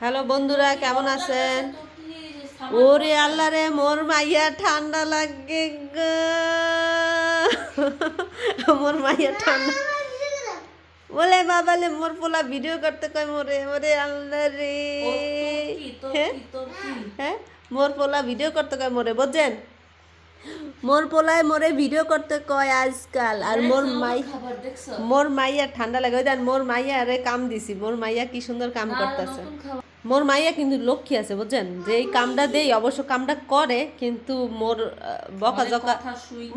Hello বন্ধুরা কেমন আছেন? ওরে আল্লাহ রে মোর মাইয়া ঠান্ডা লাগে মোর মাইয়া ঠান্ডা। বলে বাবালে মোর পোলা ভিডিও করতে কয় মোরে? ওরে আল্লাহ রে। হ্যাঁ? হ্যাঁ? মোর পোলা ভিডিও করতে কয় মোরে বুঝছেন মোর পোলায় মোরে ভিডিও করতে কয় আজকাল আর মোর মাই মোর মাইয়া ঠান্ডা লাগে। ওই দেন মোর মাইয়া রে কাম দিছি মোর মাইয়া কি সুন্দর কাম করতেছে। মোর মাইয়া কিন্তু লক্ষ্মী আছে বুঝছেন? যে এই কামটা দেই অবশ্য কামটা করে কিন্তু মোর বকা জকা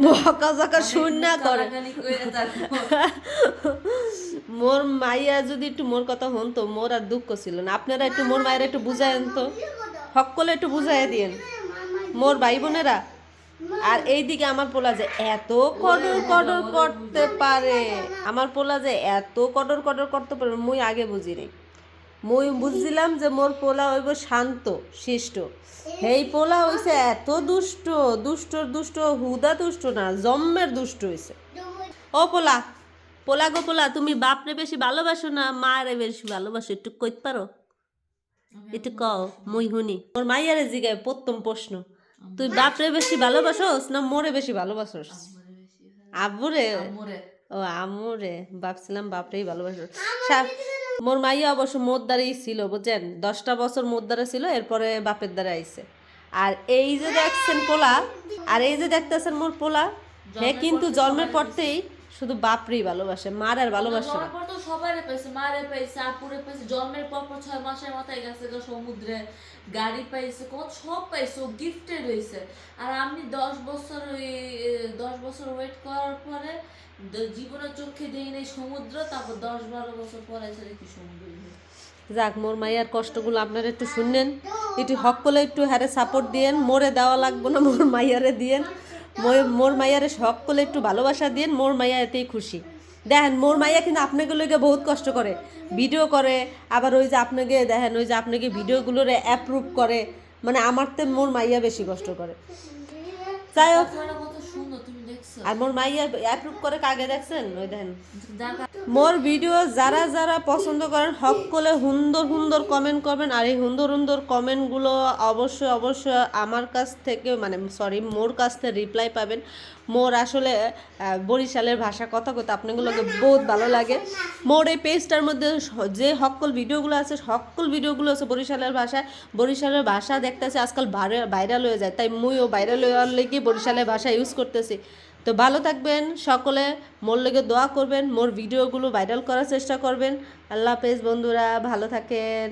বকা জকা শুন না করে। মোর মাইয়া যদি একটু মোর কথা হন তো মোর আর দুঃখ ছিল না। আপনারা একটু মোর মায়ের একটু বুঝায়েন তো। সকলে একটু বুঝাই দিয়েন। মোর ভাই বোনেরা আর এইদিকে আমার পোলা যে এত কদর কদর করতে পারে। আমার পোলা যে এত কদর কদর করতে পারে, মুই আগে বুঝিনি। মুই বুঝছিলাম যে মোর পোলা হইব শান্ত, শিষ্ট। এই পোলা হইছে এত দুষ্ট দুষ্ট দুষ্ট, হুদা দুষ্ট না, জম্মের দুষ্ট হইছে। ও পোলা পোলা গো পোলা, তুমি বাপরে বেশি ভালোবাসো না মারে বেশি ভালোবাসো, একটু কইতে পারো? একটু কও, মুই হুনি মোর মাইয়ারে জিগায় প্রথম প্রশ্ন। তুই বাপরে বেশি ভালোবাসোস না মোরে বেশি ভালোবাসোস? আব্বুরে? ও আমরে ভাবছিলাম বাপরেই ভালোবাসো মোর মাইয়া অবশ্য মোর দ্বারাই ছিল বুঝছেন? দশটা বছর মোর দ্বারা ছিল এরপরে বাপের দ্বারা আইছে। আর এই যে দেখছেন পোলা আর এই যে দেখতেছেন মোর পোলা হ্যাঁ কিন্তু জন্মের পরতেই শুধু বাপরেই ভালোবাসে মার আর ভালোবাসে না। তো সবাইরে পাইছে মারে পাইছে আপুরে পাইছে জন্মের পর পর ছয় মাসের মাথায় গেছে গো সমুদ্রে গাড়ি পাইছে কত সব পাইছে ও গিফটেড হয়েছে আর আমি দশ বছর ওই দশ বছর ওয়েট করার পরে জীবনের চোখে দেই নাই সমুদ্র তারপর দশ বারো বছর পরে এসে দেখি সমুদ্র। যাক মোর মাইয়ার কষ্টগুলো আপনারা একটু শুনলেন একটু হক করলে একটু হ্যারে সাপোর্ট দিয়েন মোরে দেওয়া লাগবে না মোর মাইয়ারে দিয়েন। মোর মাইয়ারে শখ করলে একটু ভালোবাসা দিয়েন মোর মাইয়া এতেই খুশি। দেখেন মোর মাইয়া কিন্তু আপনাকে বহুত কষ্ট করে। ভিডিও করে আবার ওই যে আপনাকে দেখেন ওই যে আপনাকে ভিডিওগুলোরে অ্যাপ্রুভ করে। মানে আমার তো মোর মাইয়া বেশি কষ্ট করে। যাই হোক। আর মোর মাইয়া অ্যাপ্রুভ করে কাকে দেখছেন? ওই দেখেন। দেখা মোর ভিডিও যারা যারা পছন্দ করেন করে সুন্দর সুন্দর কমেন্ট করবেন আর এই সুন্দর সুন্দর কমেন্টগুলো অবশ্যই অবশ্যই আমার কাছ থেকে মানে সরি মোর কাছ থেকে রিপ্লাই পাবেন। মোর আসলে বরিশালের ভাষা কথা কথা আপনাগুলোকে বহুত ভালো লাগে। মোর এই পেজটার মধ্যে যে হকল ভিডিওগুলো আছে, সকল ভিডিওগুলো আছে বরিশালের ভাষায়। বরিশালের ভাষা দেখতেছে আজকাল ভাইরাল হয়ে যায়, তাই মুইও ভাইরাল হওয়ার লেগে বরিশালের ভাষা ইউজ করতেছি। তো ভালো থাকবেন, সকলে মোর লেগে দোয়া করবেন, মোর ভিডিওগুলো ভাইরাল করার চেষ্টা করবেন। আল্লাহ হাফেজ বন্ধুরা, ভালো থাকেন।